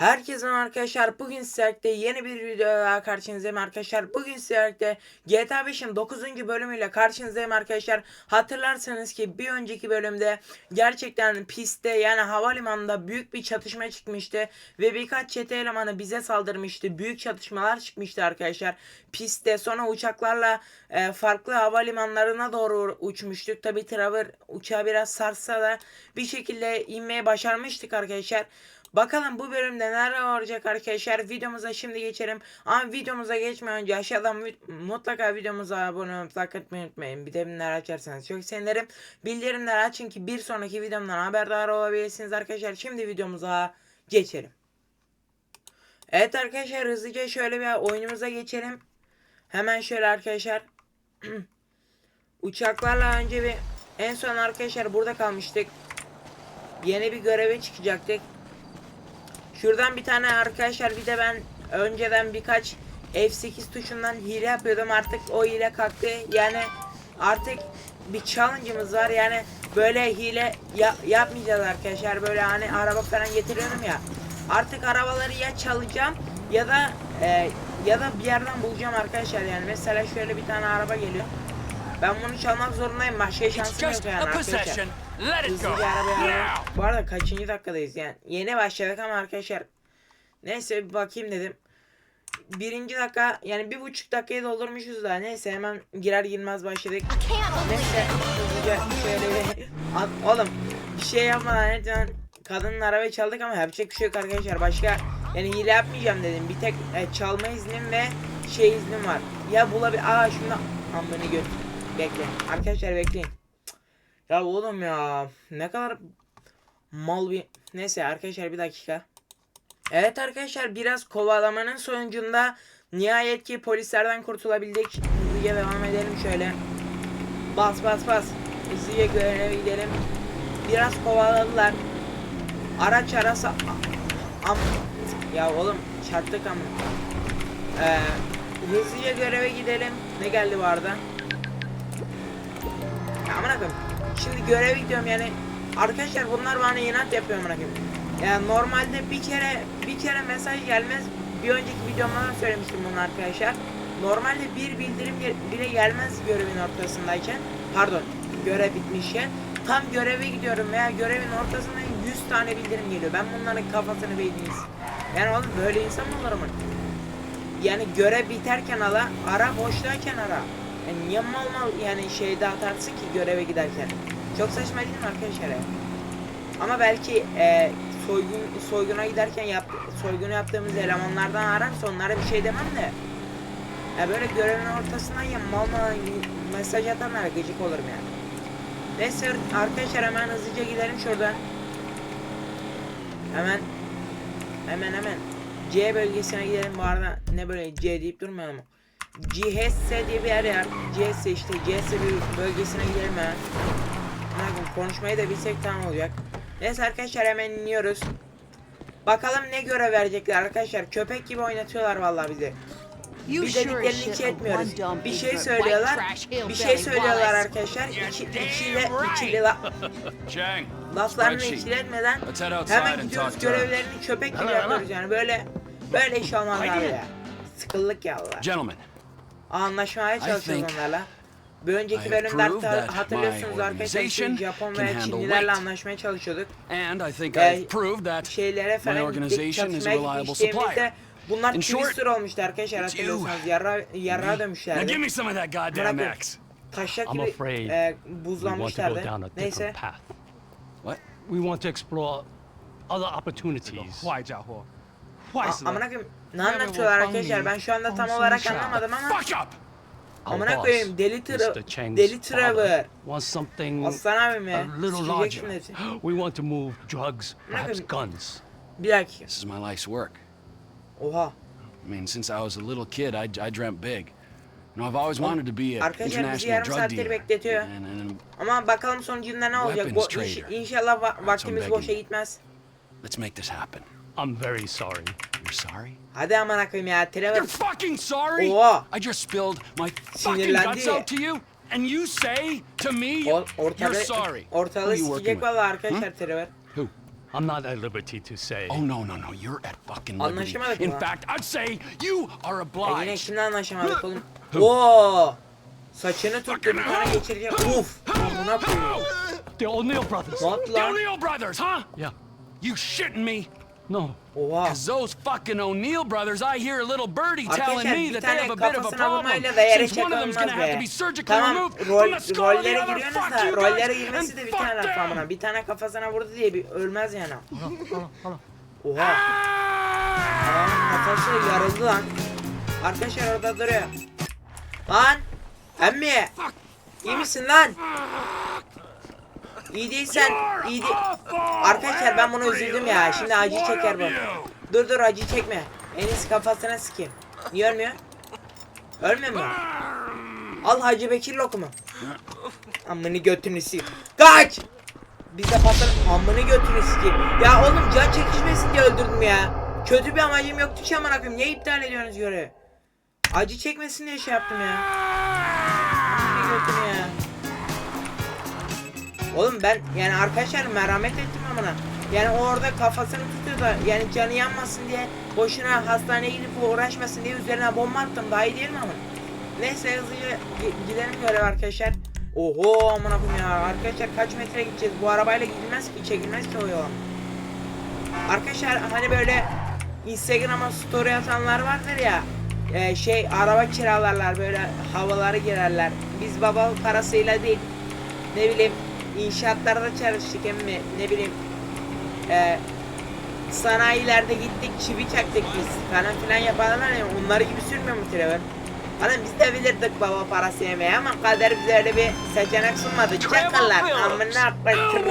Herkese arkadaşlar bugün sizlerle yeni bir videoya karşınızdayım arkadaşlar. Bugün sizlerle GTA 5'in 9. bölümüyle karşınızdayım arkadaşlar. Hatırlarsanız ki bir önceki bölümde gerçekten pistte yani havalimanında büyük bir çatışma çıkmıştı. Ve birkaç çete elemanı bize saldırmıştı. Büyük çatışmalar çıkmıştı arkadaşlar. Pistte sonra uçaklarla e, farklı havalimanlarına doğru uçmuştuk. Tabi Traver uçağı biraz sarsa da bir şekilde inmeye başarmıştık arkadaşlar. Bakalım bu bölümde neler olacak arkadaşlar. Videomuza şimdi geçelim. Ama videomuza geçmeden önce aşağıdan mu- mutlaka videomuza abone olmayı like etmeyi unutmayın. Bildirimleri açarsanız çok sevinirim. Bildirimleri açın ki bir sonraki videomdan haberdar olabilirsiniz arkadaşlar. Şimdi videomuza geçelim. Evet arkadaşlar hızlıca şöyle bir oyunumuza geçelim. Hemen şöyle arkadaşlar. Uçaklarla önce bir en son arkadaşlar burada kalmıştık. Yeni bir göreve çıkacaktık. Şuradan bir tane arkadaşlar bir de ben önceden birkaç F8 tuşundan hile yapıyordum. Artık o hile kalktı. Yani artık bir challenge'ımız var. Yani böyle hile ya- yapmayacağız arkadaşlar. Böyle hani araba falan getiriyordum ya. Artık arabaları ya çalacağım ya da e, ya da bir yerden bulacağım arkadaşlar. Yani mesela şöyle bir tane araba geliyor. Ben bunu çalmak zorundayım. Başka şansım yok yani arkadaşlar. Let it go. Now. Bu arada kaçıncı dakikadayız yani. Yeni başladık ama arkadaşlar. Neyse bir bakayım dedim. Birinci dakika yani bir buçuk dakikayı doldurmuşuz da neyse hemen girer girmez başladık. Neyse hızlıca şöyle bir At- oğlum bir şey yapmadan lütfen kadının arabayı çaldık ama yapacak bir şey yok arkadaşlar başka yani hile yapmayacağım dedim bir tek e, çalma iznim ve şey iznim var ya bulabil aa şunu amını gör bekle arkadaşlar bekleyin ya oğlum ya ne kadar mal bir neyse arkadaşlar bir dakika Evet arkadaşlar biraz kovalamanın sonucunda nihayet ki polislerden kurtulabildik. Hızlıca devam edelim şöyle. Bas bas bas. Hızlıca göreve gidelim. Biraz kovaladılar. Araç arası am ya oğlum çarptık ama. Ee, hızlıca göreve gidelim. Ne geldi bu arada? Ya amına koyayım. Şimdi göreve gidiyorum yani. Arkadaşlar bunlar bana inat yapıyor koyayım. Yani normalde bir kere bir kere mesaj gelmez. Bir önceki videomda da söylemiştim bunu arkadaşlar. Normalde bir bildirim bile gelmez görevin ortasındayken. Pardon, görev bitmişken. Tam göreve gidiyorum veya görevin ortasında 100 tane bildirim geliyor. Ben bunların kafasını beyniniz. Yani oğlum böyle insan mı olur mu? Yani görev biterken ala, ara boştayken ara. Yani niye mal mal yani şeyde atarsın ki göreve giderken. Çok saçma değil mi arkadaşlar? Ama belki e, soygun soyguna giderken yap, soygunu yaptığımız elemanlardan ararsa onlara bir şey demem de. Ya böyle görevin ortasından ya mal mal mesaj atanlara gıcık olurum yani. Neyse arkadaşlar hemen hızlıca gidelim şuradan. Hemen hemen hemen C bölgesine gidelim bu arada ne böyle C deyip durmayalım? GHS diye bir yer var. GHS işte bir bölgesine gidelim hemen. Konuşmayı da bilsek tamam olacak. Neyse arkadaşlar hemen iniyoruz. Bakalım ne görev verecekler arkadaşlar. Köpek gibi oynatıyorlar vallahi bizi. Sure dediklerini hiç etmiyoruz. Bir şey ignorant söylüyorlar. Bir şey söylüyorlar arkadaşlar. Damn ikili right. la, laflarını spreadsheet. ikili etmeden Let's head outside hemen gidiyoruz görevlerini köpek gibi yapıyoruz yani böyle böyle iş olmaz abi ya. Sıkıldık ya Allah. Anlaşmaya çalışıyoruz onlarla. Bir önceki bölümde hatırlıyorsunuz arkadaşlar Japon veya Çinlilerle anlaşmaya çalışıyorduk. Ve şeylere falan gittik, çatışmaya gitmiştiğimizde bunlar twister olmuştu arkadaşlar hatırlıyorsanız. Yara, yara dönmüşlerdi. Bırakın taşak gibi e, buzlanmışlardı. Neyse. What? We want to explore other opportunities. Amına koyayım ne anlatıyorlar arkadaşlar ben şu anda tam olarak anlamadım ama. Fuck up! Amına koyayım deli tra deli Trevor. wants something Aslan abim a ya. little Sikeceksin larger. We want to move drugs, perhaps guns. Bir dakika. This is my life's work. Oha. I mean, since I was a little kid, I, I dreamt big. You know, I've always wanted to be an international drug dealer. bekletiyor. And, and Ama bakalım sonucunda ne olacak. Weapons inş- trader. inşallah va- vaktimiz boşa gitmez. let's make this happen. I'm very sorry. You're sorry? Hadi amına koyayım ya. Trevor. You're fucking sorry? Oha. I just spilled my fucking guts out to you, and you say to me, O- ortalığı, you're sorry. ortalığı sikecek with? valla arkadaşlar Trevor. Who? I'm not at liberty to say. Oh no, no, no! You're at fucking liberty. Anlaşamadık In fact, I'd say you are E yine obliged. şimdi anlaşamadık oğlum. Oo! Saçını tuttu bir tane geçireceğim. Uf! Amına koyayım. The O'Neill brothers. Ne yaptı The? O'Neill brothers, huh? Yeah. You shitting me? No. Oha. Cause those fucking O'Neill brothers, I hear a little birdie telling Arkadaşlar me bir that they tane have a bit of a kafasına problem. vurmayla da yere Since one of them's çakılmaz gonna have to be. be surgically Tamam removed rol, from the skull of the rollere other. giriyorsunuz Fuck da you rollere guys girmesi and de bir fuck tane laf them. Bir tane kafasına vurdu diye bir ölmez yani. Oha. Aa, kafası yarıldı lan. Arkadaşlar orada duruyor. Lan. Emmi. İyi misin lan? İyi değilsen iyi değil. Arkadaşlar ben bunu üzüldüm ya. Şimdi acı çeker bu. Dur dur acı çekme. En kafasına sikeyim. Niye ölmüyor? Ölmüyor mu? Al Hacı Bekir lokumu. Amını götünü sikeyim. Kaç! Biz de patron amını götünü sikeyim. Ya oğlum can çekişmesin diye öldürdüm ya. Kötü bir amacım yoktu ki amına koyayım. Niye iptal ediyorsunuz görevi? Acı çekmesin diye şey yaptım ya. Amını götünü ya. Oğlum ben yani arkadaşlar merhamet ettim amına. Yani orada kafasını tutuyor da yani canı yanmasın diye boşuna hastaneye gidip uğraşmasın diye üzerine bomba attım daha iyi değil mi ama? Neyse hızlıca gi- gidelim görev arkadaşlar. Oho amına ya arkadaşlar kaç metre gideceğiz bu arabayla gidilmez ki çekilmez ki o yola. Arkadaşlar hani böyle Instagram'a story atanlar vardır ya e, şey araba kiralarlar böyle havaları girerler. Biz baba parasıyla değil ne bileyim inşaatlarda çalıştık emmi ne bileyim e, sanayilerde gittik çivi çaktık biz falan filan yaparlar ya onları gibi sürmüyor mu Trevor? Hani biz de bilirdik baba parası yemeyi ama kader bize öyle bir seçenek sunmadı. Çakallar amına koyayım.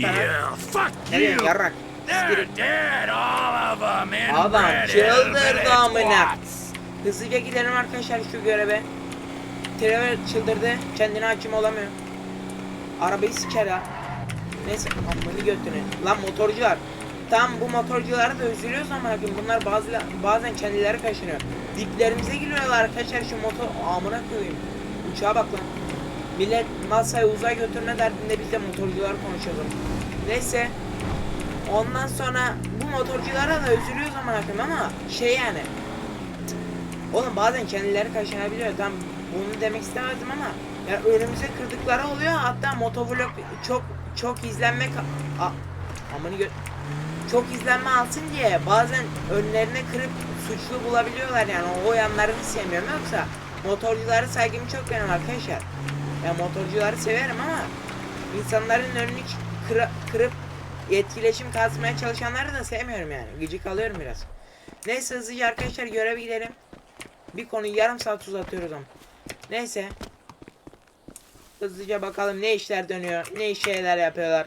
Evet, tamam. fuck Ne diyorsun yarrak? They're dead, all of them, Adam çıldırdı amına. Hızlıca gidelim arkadaşlar şu göreve. Trevor çıldırdı. Kendine hakim olamıyor. Arabayı siker ha. Neyse amını götüne. Lan motorcular. Tam bu motorculara da üzülüyoruz ama bakın bunlar bazı bazen kendileri kaşınıyor. Diplerimize giriyorlar arkadaşlar şu motor amına koyayım. Uçağa bak lan. Millet masayı uzay götürme derdinde biz de motorcular konuşalım. Neyse. Ondan sonra bu motorculara da üzülüyoruz ama bakın ama şey yani. Oğlum bazen kendileri kaşınabiliyor. Tam bunu demek istemezdim ama ya önümüze kırdıkları oluyor. Hatta motovlog çok çok izlenme A- gö çok izlenme alsın diye bazen önlerine kırıp suçlu bulabiliyorlar yani o yanlarını sevmiyorum yoksa motorcuları saygım çok benim arkadaşlar. Ya motorcuları severim ama insanların önünü kıra- kırıp etkileşim kasmaya çalışanları da sevmiyorum yani. Gıcık alıyorum biraz. Neyse hızlıca arkadaşlar göreve gidelim. Bir konuyu yarım saat uzatıyoruz ama. Neyse. Hızlıca bakalım ne işler dönüyor. Ne şeyler yapıyorlar.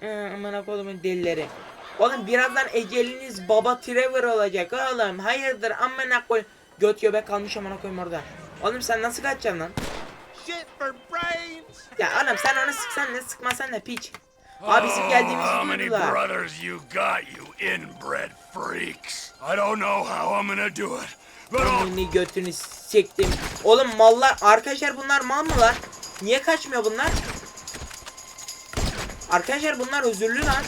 Hı, amına kodumun delileri. Oğlum birazdan eceliniz baba Trevor olacak oğlum. Hayırdır amına koy. Göt göbek kalmış amına koyayım orada. Oğlum sen nasıl kaçacaksın lan? Shit for brains. Ya oğlum sen onu sıksan ne sıkmasan ne piç. Abi bizim geldiğimizi How many duydular. brothers you got, you inbred freaks? I don't know how I'm gonna do it, Amını götünü siktim. Oğlum mallar arkadaşlar bunlar mal mı lan? Niye kaçmıyor bunlar? Arkadaşlar bunlar özürlü lan.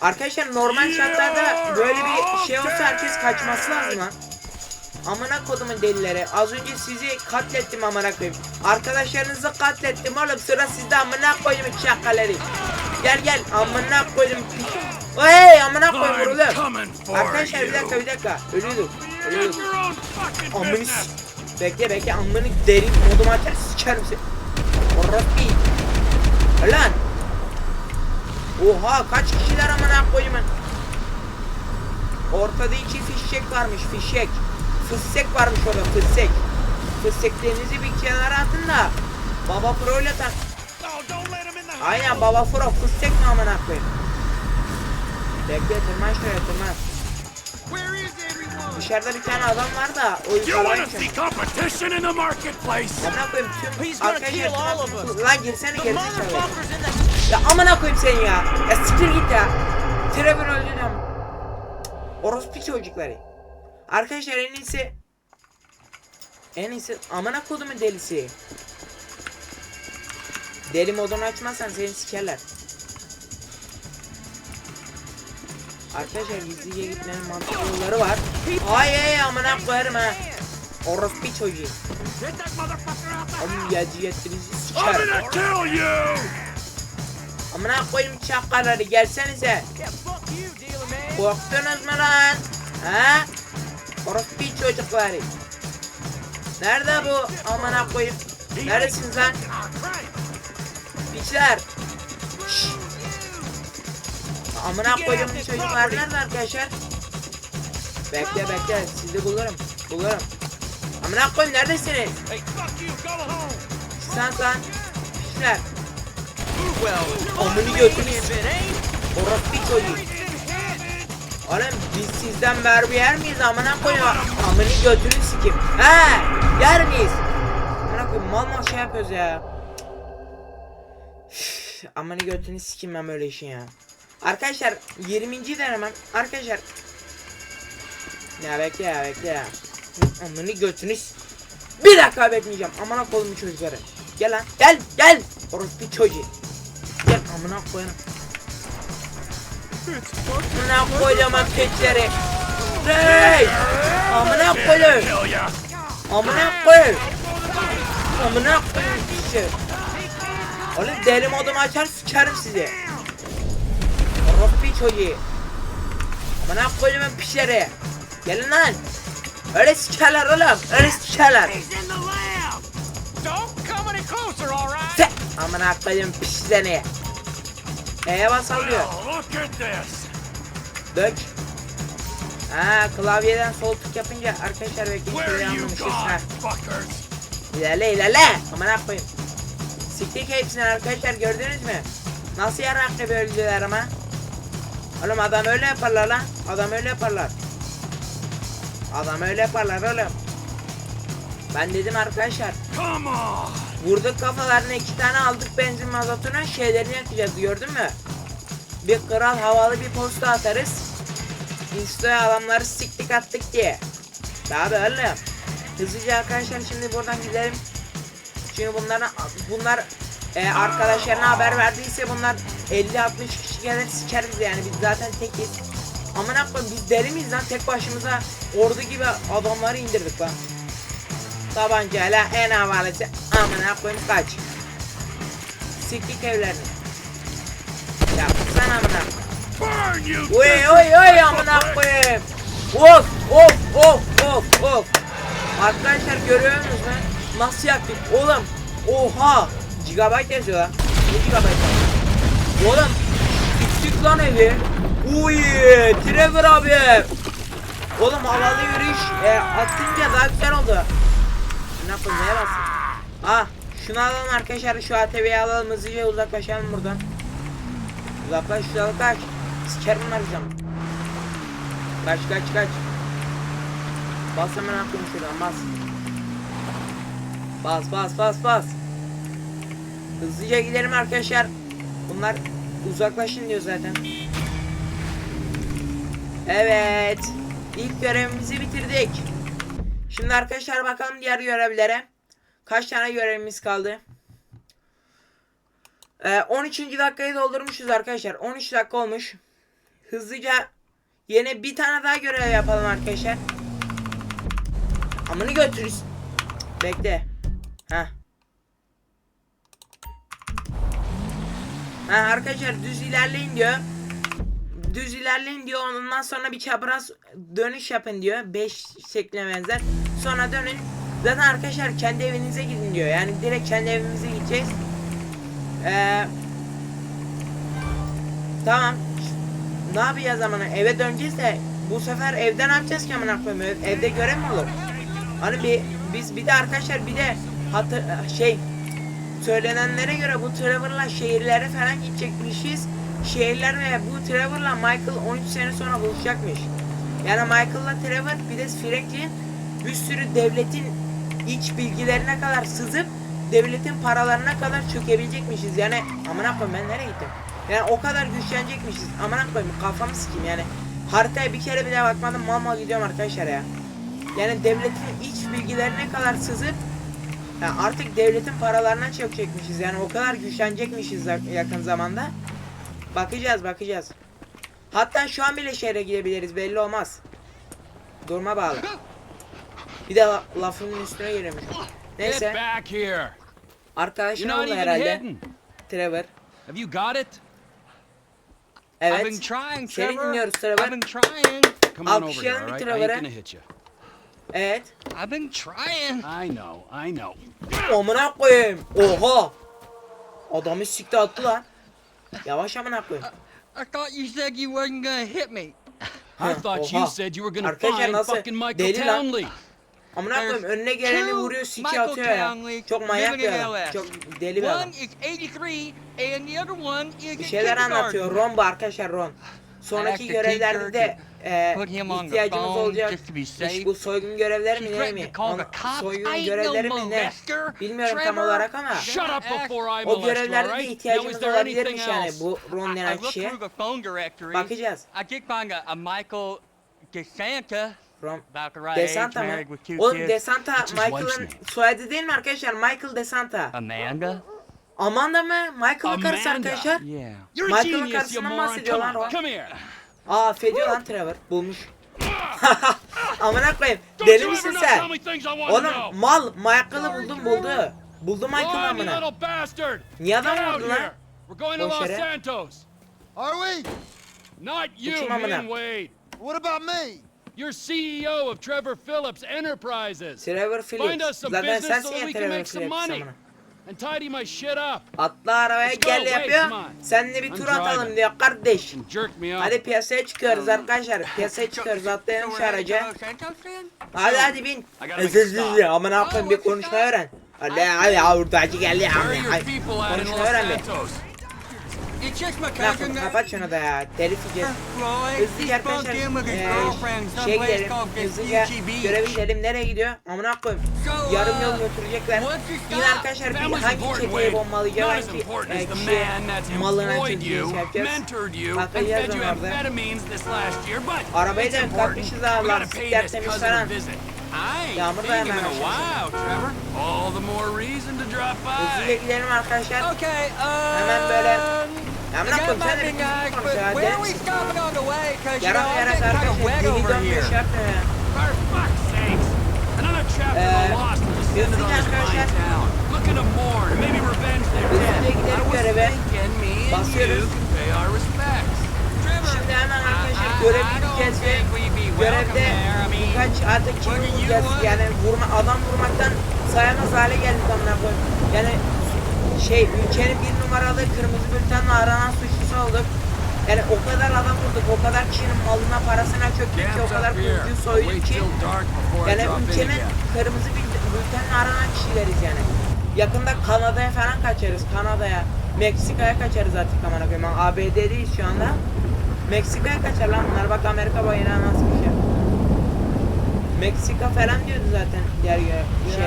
Arkadaşlar normal şartlarda böyle bir şey olsa herkes kaçması lazım lan. Amına kodumun delileri. Az önce sizi katlettim amına koyayım. Arkadaşlarınızı katlettim oğlum. Sıra sizde amına koyayım çakaları. Gel gel amına koydum. Hey amına koyayım I'm vurulur. Arkadaşlar bir dakika bir dakika. Ölüyorduk. Ölüyorduk. Mind Bekle bekle amını derin moduma açar sikerim seni. Orospi. Lan. Oha kaç kişiler amına koyayım ben. Ortada iki fişek varmış fişek. Fıssek varmış orada fıssek. Fısseklerinizi bir kenara atın da. Baba Pro ile tak. Aynen Baba Pro fıssek mi amına koyayım. Bekle tırman şuraya tırman. Dışarıda bir tane adam var da o You yukarıdan competition in the marketplace? Amına koyayım tüm arkadaşlar. Lan girsene The gerizekalı. motherfucker's in the Ya amına koyayım seni ya. Ya siktir git ya. Trevor öldü diyorum. Orospu çocukları. Arkadaşlar en iyisi en iyisi amına kodumun delisi. Deli modunu açmazsan seni sikerler. Arkadaşlar gizlice gitmenin mantıklı yolları var. Ay ay amına koyarım ha. Orospu çocuğu. Sikerim. gonna kill you! Amına koyayım çakalları gelsenize. Korktunuz mu lan? Ha? Orospu çocukları. Nerede bu amına koyayım? Neredesiniz lan? Piçler. Amına koyduğum çocuklar nerede arkadaşlar? Bekle bekle sizi bulurum. Bulurum. Amına koyayım neredesiniz? Sen sen. Piçler. Well, Amını götünü? Orospu çocuğu. Oğlum biz sizden mermi yer miyiz amına koyayım? Amını götünü sikim. He yer miyiz? Amına koyayım mal mal şey yapıyoruz ya. Amını götünü sikim ben böyle işin ya. Arkadaşlar 20. denemem. Arkadaşlar. Ya bekle ya bekle ya. Hı, Amını götünü s- Bir dakika bekleyeceğim. Amına koyayım çocukları. Gel lan gel gel. Orospu çocuğu. Gel amına koyayım. Amına koyacağım keçileri. Hey! Amına ya! Amına koyayım. Amına piçi. Oğlum deli modumu açar sikerim sizi. Çocuğu. Amına koyayım piçleri. Gelin lan. Öyle sikerler oğlum. Öyle sikerler. He's in the lab. Don't come any closer, all right? Se amına koyayım piçlerini. E'ye bas alıyor. Well, look at this! Dök. Ha klavyeden sol tık yapınca arkadaşlar belki şöyle you anlamışız. Ha. İlerle ilerle. Aman yapmayın. Siktik hepsini arkadaşlar gördünüz mü? Nasıl yaraklı bölgeler ama? Oğlum adam öyle yaparlar lan. Adam öyle yaparlar. Adam öyle yaparlar oğlum. Ben dedim arkadaşlar. Vurduk kafalarına iki tane aldık benzin mazotuna şeylerini yakacağız gördün mü? Bir kral havalı bir posta atarız. Insta'ya adamları siktik attık diye. Daha da oğlum. Hızlıca arkadaşlar şimdi buradan gidelim. Çünkü bunlara bunlar e, arkadaşlarına haber verdiyse bunlar 50-60 kişi gelir sikeriz yani biz zaten tekiz. Aman koyayım biz deli miyiz lan tek başımıza ordu gibi adamları indirdik lan. Tabancayla en havalesi amına koyayım kaç. Siktik evlerini. Ya sen amına. Oy oy oy amına koyayım. Of of of of of. Arkadaşlar görüyor musunuz lan? Nasıl yaktık oğlum? Oha! Gigabyte yazıyor lan. Ne gigabyte? Oğlum bittik lan evi. Uy Trevor abi. Oğlum havalı yürüyüş e, atınca daha güzel oldu. Ne yapalım neye basın? Ah şunu alalım arkadaşlar şu ATV'yi alalım hızlıca uzaklaşalım buradan. Uzaklaş uzaklaş. Sikerim bunlar bizim. Kaç kaç kaç. Bas hemen aklım şuradan bas. Bas bas bas bas. Hızlıca gidelim arkadaşlar. Bunlar uzaklaşın diyor zaten. Evet. İlk görevimizi bitirdik. Şimdi arkadaşlar bakalım diğer görevlere. Kaç tane görevimiz kaldı? Ee, 13. dakikayı doldurmuşuz arkadaşlar. 13 dakika olmuş. Hızlıca yine bir tane daha görev yapalım arkadaşlar. Amını götürürüz. Bekle. Ha. Ha arkadaşlar düz ilerleyin diyor. Düz ilerleyin diyor. Ondan sonra bir çapraz dönüş yapın diyor. 5 şekline benzer. Sonra dönün. Zaten arkadaşlar kendi evinize gidin diyor. Yani direkt kendi evimize gideceğiz. Ee, tamam. Ne yapacağız amına? Eve döneceğiz de bu sefer evde ne yapacağız ki amına koyayım? Ev- Evde görev mi olur? Hani bir biz bir de arkadaşlar bir de hatır şey söylenenlere göre bu Trevor'la şehirlere falan gidecekmişiz. Şehirler ve bu Trevor'la Michael 13 sene sonra buluşacakmış. Yani Michael'la Trevor bir de Franklin bir sürü devletin iç bilgilerine kadar sızıp devletin paralarına kadar çökebilecekmişiz. Yani amına koyayım ben nereye gittim? Yani o kadar güçlenecekmişiz. Amına koyayım kafamı sikeyim yani. Haritaya bir kere bile bakmadım mal mal gidiyorum arkadaşlar ya. Yani devletin iç bilgilerine kadar sızıp yani artık devletin paralarına çökecekmişiz. Yani o kadar güçlenecekmişiz yakın zamanda. Bakacağız bakacağız. Hatta şu an bile şehre gidebiliriz belli olmaz. Duruma bağlı. Bir de la- lafımın üstüne gelemiş. Neyse arkadaşın oldu herhalde. Trevor. Have you got it? I've been Evet. trying, Seni Trevor. dinliyoruz Trevor. I've been trying. Come on over here, Alkışlayalım bir Trevor'ı. ain't gonna hit you. Evet. I've been trying. I know, I know. Amına koyayım. Oha. Adamı sikti attı lan. Yavaş amına koyayım. I thought you said you wasn't gonna hit me. I thought you said you were gonna Arkadaşlar find nasıl fucking Michael deli lan? Townley. Amına koyayım önüne geleni vuruyor siki atıyor ya. Çok manyak bir adam. Çok deli bir adam. One is 83 and the other one is Bir şeyler anlatıyor. Ron bu arkadaşlar Ron. Sonraki görevlerde e, ihtiyacımız olacak. İşte bu soygun görevleri mi ne mi? soygun görevleri mi ne? Bilmiyorum tam olarak ama. O görevlerde de ihtiyacımız olabilirmiş yani bu Ron denen kişiye. Bakacağız. Michael DeSanta. Mı? Oğlum. Desanta Michael'ın soyadı değil mi arkadaşlar? Michael Desanta. Amanda? Amanda mı? Michael'ın karısı arkadaşlar. Yeah. Michael'ın moron. bahsediyor Come lan here. Aa affediyor lan Trevor. Bulmuş. Amına koyayım. Deli you misin sen? Oğlum mal Michael'ı buldum buldu. Buldu Michael'ı amına. Niye adam vurdu lan? here. We're going to Boş Los yere. Santos. Are we? Not you, and Wade. What about me? You're CEO of Trevor Phillips Enterprises. Trevor Find Phillips. us some business so we can Trevor make some Phillips money. And tidy my shit up. Atla arabaya Let's go, gel wait, yapıyor. come on. Seninle bir I'm tur atalım driving. diyor kardeş. And jerk me up. Hadi piyasaya çıkıyoruz arkadaşlar. Piyasaya çıkıyoruz atlayalım şu araca. Hadi hadi bin. Ezizli amına koyayım bir konuşma öğren. Hadi hadi ya hurdacı geldi at in Konuşma öğren bir. Yapalım kapat şunu da ya. Yiyeceğiz. Floyd, Hızlıca arkadaşlar girlfriend şey gidelim. Hızlıca Beach. gidelim. Nereye gidiyor? Amına koyayım. So, Yarım yol uh, götürecekler. Yine arkadaşlar bir hangi çeteyi as Hangi e, kişiye malına you, and Bakacağız onlarda. Arabayı da kapmışız this tertemiz cousin falan. I ain't Yağmur seen him in dayanmaya a while, Trevor. All the more reason to drop Hızlıca by. gidelim arkadaşlar. Okay, uh... Hemen böyle- I Amına got koyayım my big bir eyes, konuş but where are we stopping on the way? Cause you know, I'm getting kind of arkadaşlar. wet over dönmüyor şey here. yapmıyor ya. For fuck's sakes. Another chapter Ee, of the lost is descended on hızlıca this fine arkadaşlar. town. Looking to mourn, maybe revenge their Hızlıca dead. gidelim I was göreve. thinking me and you can pay our respects. Şimdi hemen arkadaşlar görev gideceğiz ve görevde birkaç artık you vuracağız yani vurma adam vurmaktan sayamaz hale geldik amına koyayım. Yani şey ülkenin bir numaralı kırmızı bültenle aranan suçlusu olduk. Yani o kadar adam vurduk, o kadar kişinin malına, parasına çöktük ki, o kadar kuyucu soyduk ki. Yani ülkenin kırmızı bül- bültenle aranan kişileriz yani. Yakında Kanada'ya falan kaçarız, Kanada'ya. Meksika'ya kaçarız artık amına koyayım. ABD'deyiz şu anda. Meksika'ya kaçar lan bunlar. Bak Amerika bayrağı nasıl bir şey. Meksika falan diyordu zaten diğer gö- şey.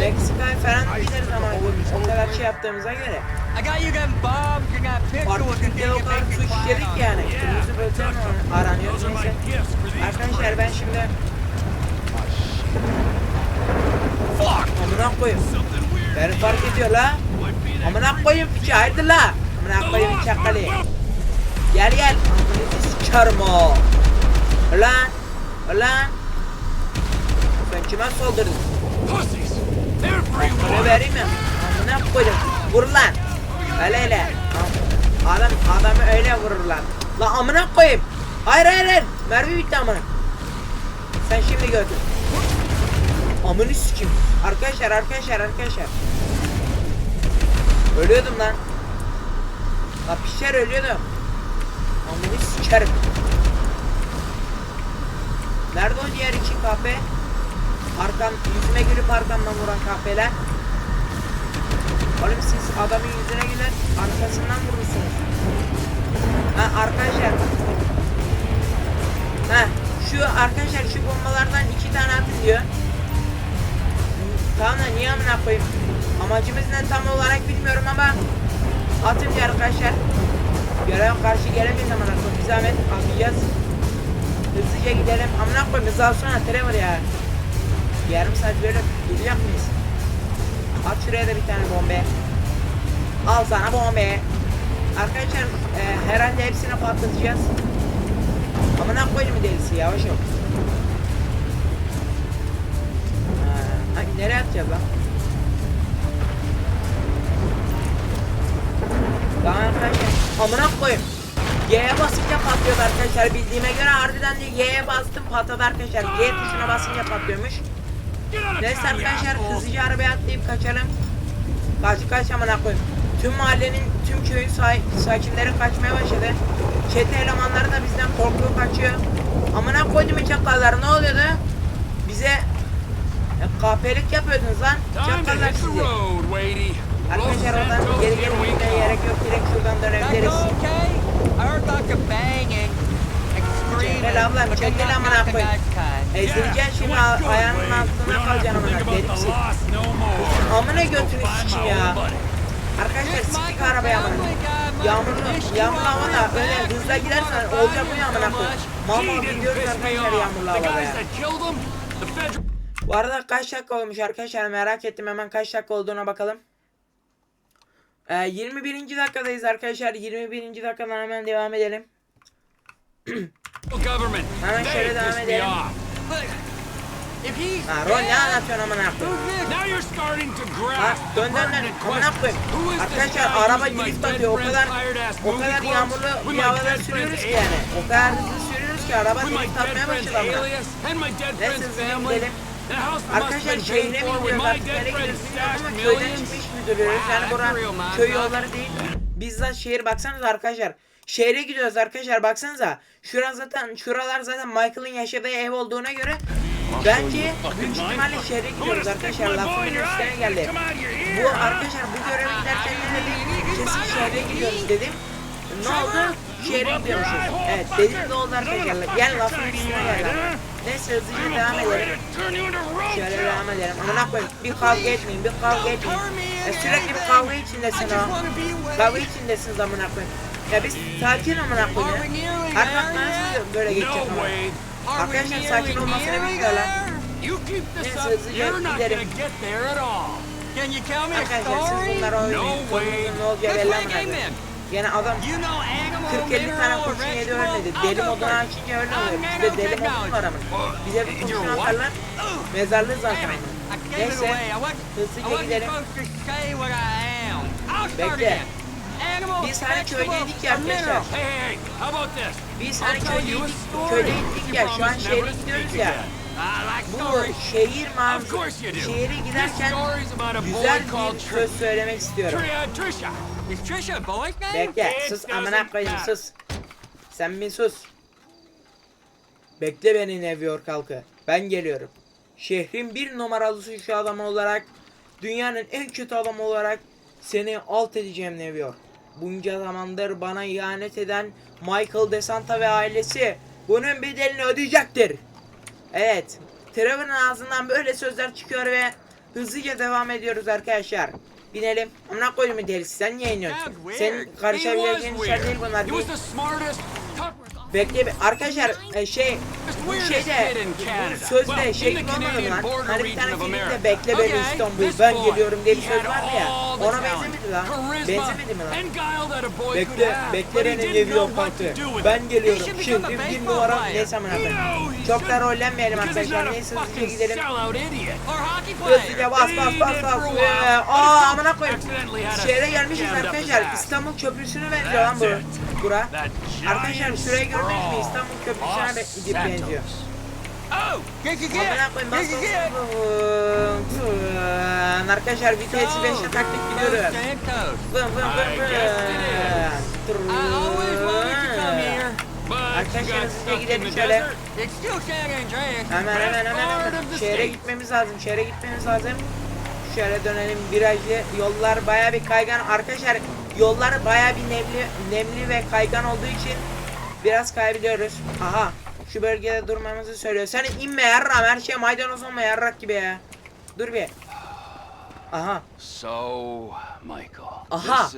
Meksika'ya falan gideriz ama o kadar şey yaptığımıza göre. Türkiye'de o kadar suç işledik yani. Kırmızı tough, aranıyor neyse. Arkadaşlar ben şimdi amına koyayım. Beni fark ediyor la. Amına koyayım piçi haydi la. Amına koyayım çakalı. Gel gel. Sıçarım o. Ulan. Ulan. Sen kime saldırdın? will. vereyim mi? Amına koydum. Vur lan. Öyle öyle. Adam adamı öyle vururlar. La amına koyayım. Hayır hayır hayır. Mermi bitti amına. Sen şimdi gördün. Amını sikeyim. Arkadaşlar arkadaşlar arkadaşlar. Ölüyordum lan. La pişer ölüyordum. Amını sikerim. Nerede o diğer iki kahpe? Arkam, yüzüme gülüp arkamdan vuran kahpeler. Oğlum siz adamın yüzüne güler, arkasından vurursunuz. Ha arkadaşlar. Ha şu arkadaşlar şu bombalardan iki tane atın diyor. Tamam da niye amına koyayım? Amacımız ne tam olarak bilmiyorum ama atın diyor arkadaşlar. Görev karşı gelemeyiz amına koyayım. Bir zahmet atacağız. Hızlıca gidelim. Amına koyayım hızlı alsana Trevor ya. Yarım saat böyle duracak mıyız? At şuraya da bir tane bombe. Al sana bombe. arkadaşlar e, herhalde hepsini patlatacağız. Amına koyayım delisi yavaş ol. Ha, ay, nereye atacağız lan? Tamam arkadaşlar. Amına koyayım. Y'ye basınca patlıyor arkadaşlar. Bildiğime göre harbiden de Y'ye bastım patladı arkadaşlar. G tuşuna basınca patlıyormuş. Neyse arkadaşlar hızlıca arabaya atlayıp kaçalım. Kaç kaç amına koyayım. Tüm mahallenin, tüm köyün sa- sakinleri kaçmaya başladı. Çete elemanları da bizden korkuyor kaçıyor. Amına koydum çakallar ne oluyordu? Bize e, kahpelik yapıyordunuz lan. Çakallar sizi. Arkadaşlar oradan geri gitmeye gerek yok. Direkt şuradan dönebiliriz. Çekil ablam, çekil amına nice kind. Ezdireceksin şimdi ayağının altına kalacaksın amına. Deli misin? Amına götünü my ya. Arkadaşlar sikik arabaya amına. Yağmurlu, yağmurlu havada öyle hızla gidersen olacak bu bang ya him amına so koyayım. much. Mal He mal didn't gidiyoruz arkadaşlar yağmurlu havada. Bu arada kaç dakika olmuş arkadaşlar merak ettim hemen kaç dakika olduğuna bakalım. Ee, 21. dakikadayız arkadaşlar 21. dakikadan hemen devam edelim. Hemen şöyle devam edelim. Ha Ron ne anlatıyorsun amına koyayım? Ha dön dön amına koyayım. Arkadaşlar araba drift atıyor o kadar o kadar yağmurlu bir havada sürüyoruz ki yani. O kadar hızlı sürüyoruz ki araba drift atmaya başladı amına. Neyse family. gidelim. Arkadaşlar şehre mi gidiyoruz artık nereye gidiyoruz ama köyden çıkmış müdürüyoruz. Wow, Yani that's bura real, man. köy yolları değil. Bizzat şehir baksanıza arkadaşlar. Şehre gidiyoruz arkadaşlar baksanıza. Şura zaten şuralar zaten Michael'ın yaşadığı ev olduğuna göre bence büyük ihtimalle şehre gidiyoruz arkadaşlar. Lafımın üstüne geldi. Bu arkadaşlar bu göreve giderken ne dedik? Kesin şehre gidiyoruz dedim. Ne oldu? Şehre gidiyormuşuz. Evet dedim de oldu arkadaşlar. Gel lafın üstüne geldi. Neyse hızlıca devam edelim. Şöyle devam edelim. Amına koyayım. Bir kavga etmeyin, bir kavga etmeyin. Ya sürekli bir kavga içindesin away. Kavga içindesiniz amına koyayım. Ya biz sakin amına koyayım. Her bakmanız böyle geçecek ama. Arkadaşlar sakin olmasını bilmiyorlar. this Neyse, hızlıca gidelim. Can you tell me a story? No way. Let's play amına game then. Gene adam You know animal, 40-50 tane kurşun yedi ölmedi. Deli first. açınca öyle oluyor. Bizde deli modu var ama. Bize bir kurşun atarlar. Mezarlığı zaten. Neyse. Hızlıca gidelim. Bekle. Biz hani köydeydik ya arkadaşlar. Biz hani köydeydik, köydeydik ya şu an şehre gidiyoruz ya. Bu şehir do. şehre giderken güzel bir söz söylemek istiyorum. Is Trisha boy's name? Bekle It sus amına koyayım sus. Sen bir sus. Bekle beni New York halkı. Ben geliyorum. Şehrin bir numaralı suçlu adamı olarak dünyanın en kötü adamı olarak seni alt edeceğim New York. Bunca zamandır bana ihanet eden Michael DeSanta ve ailesi bunun bedelini ödeyecektir. Evet. Trevor'ın ağzından böyle sözler çıkıyor ve hızlıca devam ediyoruz arkadaşlar. Binelim. Amına koyayım delisi sen niye iniyorsun? Was karışabileceğin işler değil bunlar. Toughest, Bekle bir arkadaşlar e, şey bu şeyde bu sözde şey mı lan? Hani bir tane filmde bekle beni İstanbul ben geliyorum diye bir söz vardı ya. Ona benzemedi lan. charisma, Benzemedi mi lan? Bekle bekle beni with Ben geliyorum. Şehrin bir numara neyse. No, he Çok da rollenmeyelim arkadaşlar. Neyse hızlıca gidelim. Hızlıca bas bas bas bas. Ee, Aa amına koyayım. Şehre gelmişiz arkadaşlar. İstanbul Köprüsü'nü benziyor lan bu. Bura. Arkadaşlar şurayı gördünüz mü? İstanbul Köprüsü'ne gidip benziyor. Arkadaşlar 5'e taktık gidiyoruz. Los Santos. Vın vın vın vın. I always wanted to come here. But you Arkadaşlar in gidelim şöyle. Hemen hemen hemen hemen. Şehre gitmemiz lazım. Şehre gitmemiz lazım. Şöyle dönelim virajlı. Yollar baya bir kaygan. Arkadaşlar yollar baya bir nemli, nemli ve kaygan olduğu için biraz kaybediyoruz. Aha. Şu bölgede durmamızı söylüyor. Sen inme yarram. Her şey maydanoz olma yarrak gibi ya. Dur bir. Aha. So, Michael, Aha.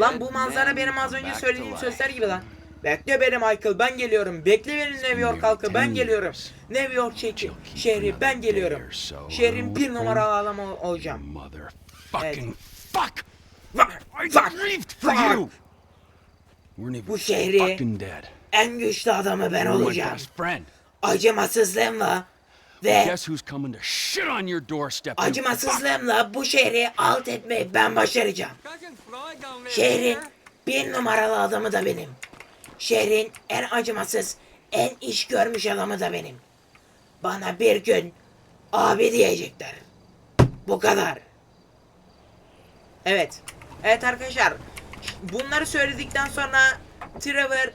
Lan bu manzara benim az önce söylediğim sözler gibi lan. Bekle beni Michael ben geliyorum. Bekle beni New York halkı ben geliyorum. New York şehri, şehri ben geliyorum. Şehrin bir numaralı adamı ol- olacağım. Evet. fuck! Fuck, Bu şehri. En güçlü adamı ben olacağım. Acımasızlığımla ve Guess who's coming to shit on your doorstep? you acımasızlığımla bu şehri alt etmeyi ben başaracağım. Şehrin bir numaralı adamı da benim. Şehrin en acımasız, en iş görmüş adamı da benim. Bana bir gün abi diyecekler. Bu kadar. Evet. Evet arkadaşlar. Bunları söyledikten sonra Trevor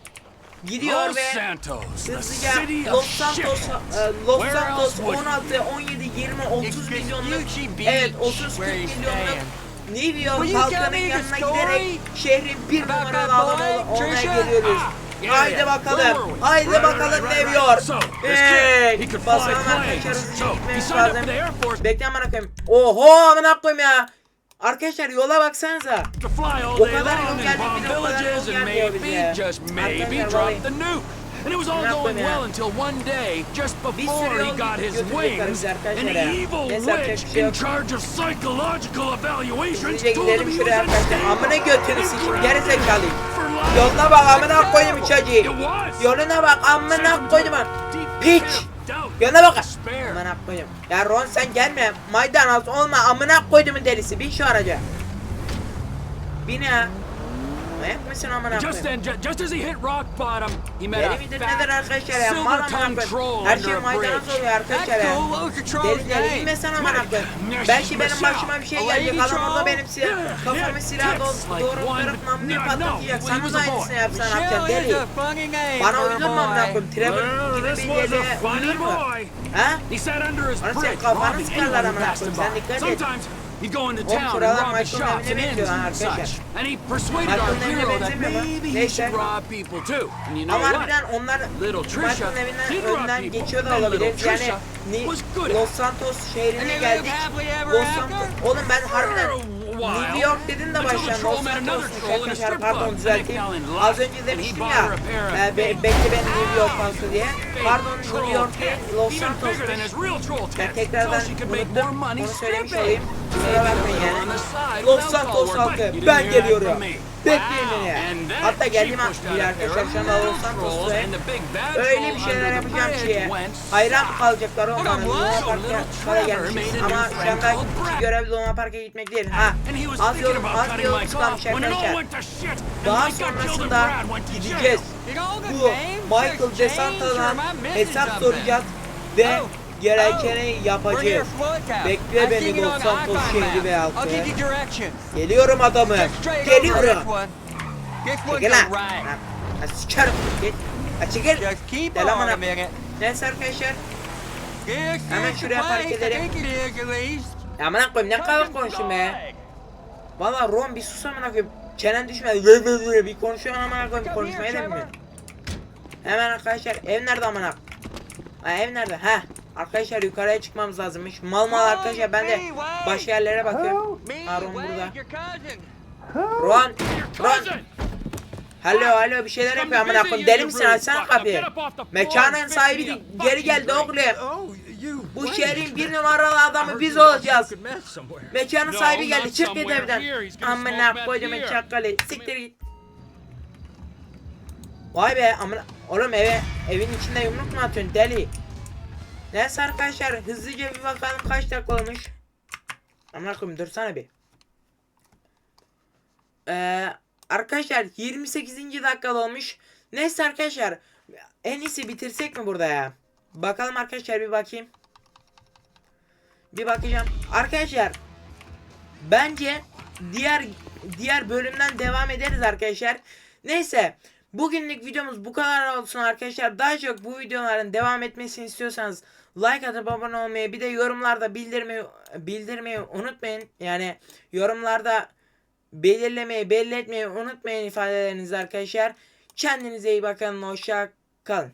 gidiyor Los ve Santos, hızlıca Los Santos, e, Los Santos else would 16, 17, 20, 30 It's milyonluk evet Beach 30 40 where he's milyonluk. New York halkının yanına giderek şehrin bir numaralı adamı olmaya geliyoruz. Haydi bakalım. Haydi bakalım New. York. Fly basalım arkadaşlar hızlıca gitmemiz lazım. for the Air Force Bekle amına koyayım. Oho amına koyayım ya. Arkadaşlar yola baksanıza. O kadar yol geldik, bir de o kadar villages yol and gelmiyor maybe, bize. just maybe, Arkadaşlar, drop vallahi- the nuke. And it was all going koyayım well until one day, just before he got his wings, an evil witch şey in charge of psychological evaluations told him he was Amına sikeyim. forever Geri zekalı. Yoluna bak amına koyayım çocuğu. Yoluna bak amına deep Piç. Pit of doubt, Yoluna bak. despair. Amına koyayım. Ya Ron sen gelme. Maydanoz olma amına koydumun delisi. Bin şu araca. Bin ya. Manyak mısın amına Just then, ju- just as he hit rock bottom, he met a fat, nedir arkadaşlar ya? Mal silver amına tongued koyayım. troll Her şey maydanoz oluyor arkadaşlar ya. troll's Deli deli name? bilmesen amına koyayım. Belki benim başıma bir şey gelecek. Adam orada benim silah, kafamı silah tits doğru like doğru one, kırıp but namluyu patlatacak. da a aynısını yapsan is deli. Bana uydurma amına koyayım. Trevor this was a funny boy. Ha? He sat under his bridge, robbing anyone who passed him by. Sometimes he'd go into town and rob Michael'ın shops and inns and such. And he persuaded our hero that maybe he should rob people too. And you know what? Little Trisha did rob people. And little Trisha was good at Los Santos şehrine geldik. Los? Santos. Oğlum ben harbiden. New York dedin de troll Los met another Santos'muş troll in a arkadaşlar strip pardon düzelteyim. Az önce demiştim ya e, be, big bekle ben New York falsı diye. Pardon New York değil Los Santos'muş. Ben tekrardan unuttum. Onu söylemiş olayım. Kusura bakmayın yani. Los Santos halkı ben geliyorum. Bekleyin beni. And then Hatta bile a arkadaşlar şu anda big bad Öyle bir şeyler yapacağım ki went hayran kalacaklar onların Luna? Park'a Little kadar Trevor gelmişiz. made a Ama şu anda görev Luna Park'a gitmek değil. Ha. Az yolum, az yolum it all arkadaşlar. Daha sonrasında gideceğiz. Bu Michael missing hesap soracağız ve Oh. Gerekeni here yapacağız. Bekle beni Los Santos şehri ve halkı. Geliyorum adamı. Geliyorum. Çekil lan. lan sikerim. Git. Ha çekil. Just keep Gel on amına a minute. Neyse arkadaşlar. Hemen şuraya park edelim. Ya amına koyayım ne kadar konuşayım be. Valla Ron bir sus amına koyayım. Çenen düşmedi. Vı vı vı bir konuşuyor amına koyayım konuşmayı da bilmiyor. Hemen arkadaşlar ev nerede amına? Ha ev nerede? Ha. Arkadaşlar yukarıya çıkmamız lazımmış. Mal mal arkadaşlar ben de başka yerlere bakıyorum. Me, Ha Ron Wade, burada. Ron. Cousin! Hello hello bir şeyler yapıyor amına koyayım. Deli misin açsana kapıyı. Mekanın sahibi geri geldi oğlum. Oh. Bu şehrin bir numaralı adamı biz olacağız. Mekanın sahibi geldi. Çık git evden. Amına here. çakalı. Siktir git. Vay be amına. Oğlum eve evin içinde yumruk mu atıyorsun deli? Neyse arkadaşlar hızlıca bir bakalım kaç dakika olmuş. Koyayım dursana bir. Ee, arkadaşlar 28. dakikada olmuş. Neyse arkadaşlar en iyisi bitirsek mi burada ya? Bakalım arkadaşlar bir bakayım. Bir bakacağım. Arkadaşlar bence diğer diğer bölümden devam ederiz arkadaşlar. Neyse bugünlük videomuz bu kadar olsun arkadaşlar. Daha çok bu videoların devam etmesini istiyorsanız like atıp abone olmayı bir de yorumlarda bildirmeyi bildirmeyi unutmayın. Yani yorumlarda belirlemeyi belli etmeyi unutmayın ifadelerinizi arkadaşlar. Kendinize iyi bakın. Hoşça kalın.